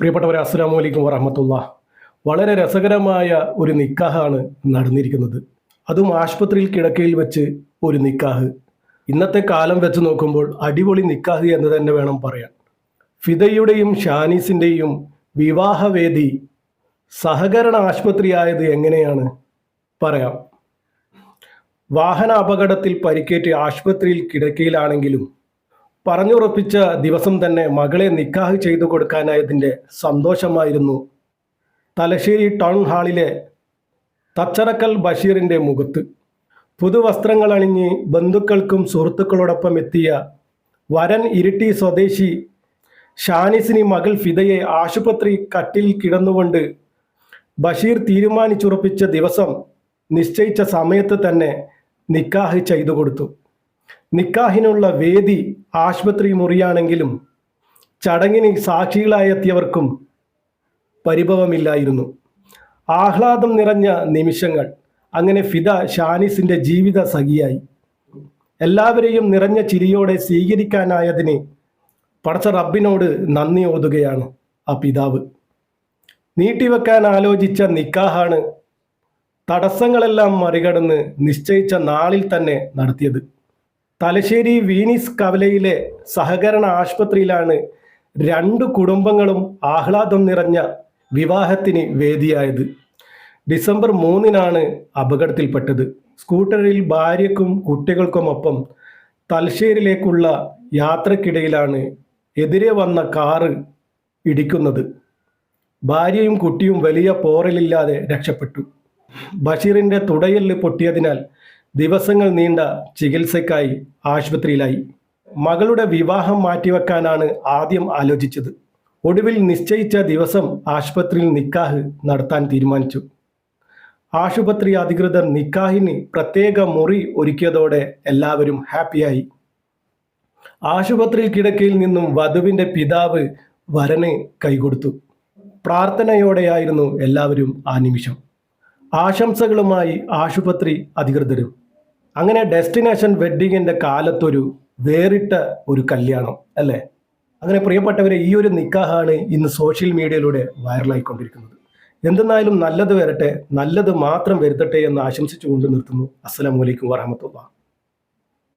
പ്രിയപ്പെട്ടവരെ അസ്സാം വലൈക്കും വറഹമത്തുള്ള വളരെ രസകരമായ ഒരു നിക്കാഹാണ് നടന്നിരിക്കുന്നത്. അതും ആശുപത്രിയിൽ കിടക്കയിൽ വെച്ച് ഒരു നിക്കാഹ്. ഇന്നത്തെ കാലം വെച്ച് നോക്കുമ്പോൾ അടിപൊളി നിക്കാഹ് എന്ന് തന്നെ വേണം പറയാൻ. ഫിദയുടെയും ഷാനീസിന്റെയും വിവാഹവേദി സഹകരണ ആശുപത്രിയായത് എങ്ങനെയാണ്? പറയാം. വാഹന അപകടത്തിൽ പരിക്കേറ്റ് ആശുപത്രിയിൽ കിടക്കയിലാണെങ്കിലും പറഞ്ഞുറപ്പിച്ച ദിവസം തന്നെ മകളെ നിക്കാഹ് ചെയ്തു കൊടുക്കാനായതിന്റെ സന്തോഷമായിരുന്നു. തലശ്ശേരി ടൗൺ ഹാളിലെ തച്ചറക്കൽ ബഷീറിന്റെ മുഖത്ത് പുതുവസ്ത്രങ്ങൾ അണിഞ്ഞ് ബന്ധുക്കൾക്കും സുഹൃത്തുക്കളോടൊപ്പം എത്തിയ വരൻ ഇരിട്ടി സ്വദേശി ഷാനിസിനി മകൾ ഫിദയെ ആശുപത്രി കട്ടിൽ കിടന്നുകൊണ്ട് ബഷീർ തീരുമാനിച്ചുറപ്പിച്ച ദിവസം നിശ്ചയിച്ച സമയത്ത് തന്നെ നിക്കാഹ് ചെയ്തു കൊടുത്തു. നിക്കാഹിനുള്ള വേദി ആശുപത്രി മുറിയാണെങ്കിലും ചടങ്ങിന് സാക്ഷികളായി എത്തിയവർക്കും പരിഭവമില്ലായിരുന്നു. ആഹ്ലാദം നിറഞ്ഞ നിമിഷങ്ങൾ. അങ്ങനെ ഫിദ ഷാനിസിന്റെ ജീവിത സഖിയായി. എല്ലാവരെയും നിറഞ്ഞ ചിരിയോടെ സ്വീകരിക്കാനായതിന് പടച്ച റബ്ബിനോട് നന്ദി ഓതുകയാണ് ആ പിതാവ്. നീട്ടിവെക്കാൻ ആലോചിച്ച നിക്കാഹാണ് തടസ്സങ്ങളെല്ലാം മറികടന്ന് നിശ്ചയിച്ച നാളിൽ തന്നെ നടത്തിയത്. തലശ്ശേരി വീനിസ് കവലയിലെ സഹകരണ ആശുപത്രിയിലാണ് രണ്ട് കുടുംബങ്ങളും ആഹ്ലാദം നിറഞ്ഞ വിവാഹത്തിന് വേദിയായത്. ഡിസംബർ മൂന്നിനാണ് അപകടത്തിൽപ്പെട്ടത്. സ്കൂട്ടറിൽ ഭാര്യക്കും കുട്ടികൾക്കുമൊപ്പം തലശ്ശേരിയിലേക്കുള്ള യാത്രക്കിടയിലാണ് എതിരെ വന്ന കാറ് ഇടിക്കുന്നത്. ഭാര്യയും കുട്ടിയും വലിയ പോറലില്ലാതെ രക്ഷപ്പെട്ടു. ബഷീറിന്റെ തുടയൽ പൊട്ടിയതിനാൽ ദിവസങ്ങൾ നീണ്ട ചികിത്സയ്ക്കായി ആശുപത്രിയിലായി. മകളുടെ വിവാഹം മാറ്റിവെക്കാനാണ് ആദ്യം ആലോചിച്ചത്. ഒടുവിൽ നിശ്ചയിച്ച ദിവസം ആശുപത്രിയിൽ നിക്കാഹ് നടത്താൻ തീരുമാനിച്ചു. ആശുപത്രി അധികൃതർ നിക്കാഹിന് പ്രത്യേക മുറി ഒരുക്കിയതോടെ എല്ലാവരും ഹാപ്പിയായി. ആശുപത്രി കിടക്കയിൽ നിന്നും വധുവിന്റെ പിതാവ് വരന് കൈകൊടുത്തു. പ്രാർത്ഥനയോടെയായിരുന്നു എല്ലാവരും ആ നിമിഷം. ആശംസകളുമായി ആശുപത്രി അധികൃതരും. അങ്ങനെ ഡെസ്റ്റിനേഷൻ വെഡ്ഡിങ്ങിന്റെ കാലത്തൊരു വേറിട്ട ഒരു കല്യാണം അല്ലേ? അങ്ങനെ പ്രിയപ്പെട്ടവരെ ഈ ഒരു നിക്കാഹാണ് ഇന്ന് സോഷ്യൽ മീഡിയയിലൂടെ വൈറലായിക്കൊണ്ടിരിക്കുന്നത് എന്തെന്നായാലും നല്ലത് വരട്ടെ നല്ലത് മാത്രം വരുത്തട്ടെ എന്ന് ആശംസിച്ചുകൊണ്ട് നിർത്തുന്നു. അസ്സലാമലൈക്കും വറഹമത്തുള്ള